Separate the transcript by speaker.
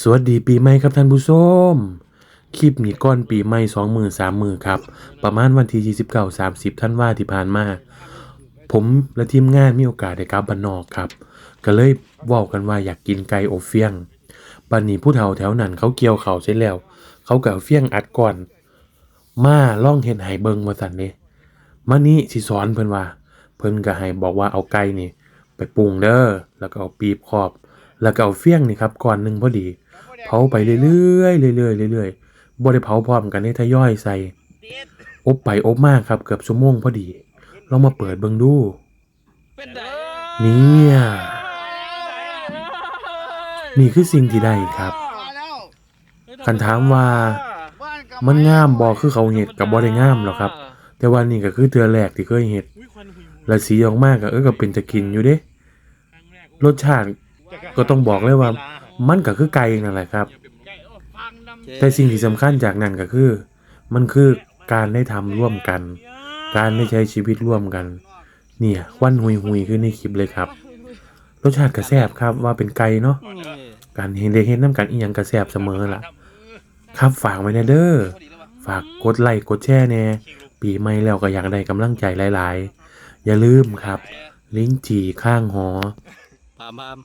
Speaker 1: สวัสดีปีใหม่ครับท่านผู้ชม คลิปนี้ก่อนปีใหม่สองมือสามมือครับ ประมาณวันที่29 30ท่านว่าที่ผ่านมา ผมและทีมงานมีโอกาสได้กลับบ้านนอกครับ ก็เลยว้ากันว่าอยากกินไก่อบเฟียงปันนี้ผู้เฒ่าแถวนั้นเขาเกี่ยวเขาวเสร็จแล้ว เขาก็เอาเฟียงอัดก่อน มาล่องเห็นให้เบิงว่าซั่นเด้มานี่สิสอนเพิ่นว่า เพิ่นก็ให้บอกว่าเอาไก่นี่ ไปปรุงเด้อแล้วก็เอาปีบขอบ แล้วก็เอาเฟียงนี่ครับก่อนหนึ่งพอดี เผาไปเรื่อยๆเรื่อยๆเรื่อยๆบ่ได้เผาพร้อมกันได้ทยอยใส่ อบไปอบมากครับเกือบชั่วโมงพอดีลองมาเปิดเบิ่งดู
Speaker 2: เนี่
Speaker 1: ย นี่คือสิ่งที่ได้ครับคันถามว่ามันงามบ่คือเขาเฮ็ดก็บ่ได้งามหรอกครับ แต่ว่านี่ก็คือเทือแรกที่เคยเฮ็ดและสีออกมากก็เออก็เป็นตะกินอยู่เด้รสชาติก็ต้องบอกเลยว่า มันก็คือไก่นั่นแหละครับ แต่สิ่งที่สำคัญจากนั้นก็คือ มันคือการได้ทำร่วมกัน การได้ใช้ชีวิตร่วมกัน เนี่ยควันหุยหุยๆขึ้นในคลิปเลยครับรสชาติกระแซบครับว่าเป็นไก่เนาะการเห็นได้เห็นน้ำกันอีหยังกระแซบเสมอล่ะ ครับฝากไว้นะเด้อฝากกดไลค์กดแชร์แน่ปีใหม่แล้วก็อยากได้กำลังใจหลาย ๆ อย่าลืมครับ ลิงก์จีข้างหอ
Speaker 2: พามพาม